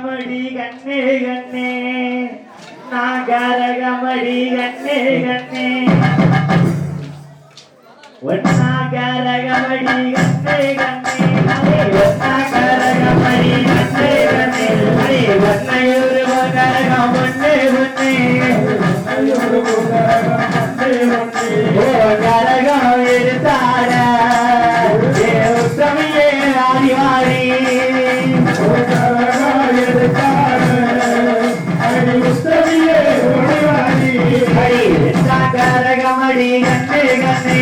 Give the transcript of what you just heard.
கனமடி கண்ணே கண்ணே. நான் கரகமடி கண்ணே கண்ணே. ஒன்னா கண்ணே கண்ணே. கரகமடி கண்ணே கண்ணே.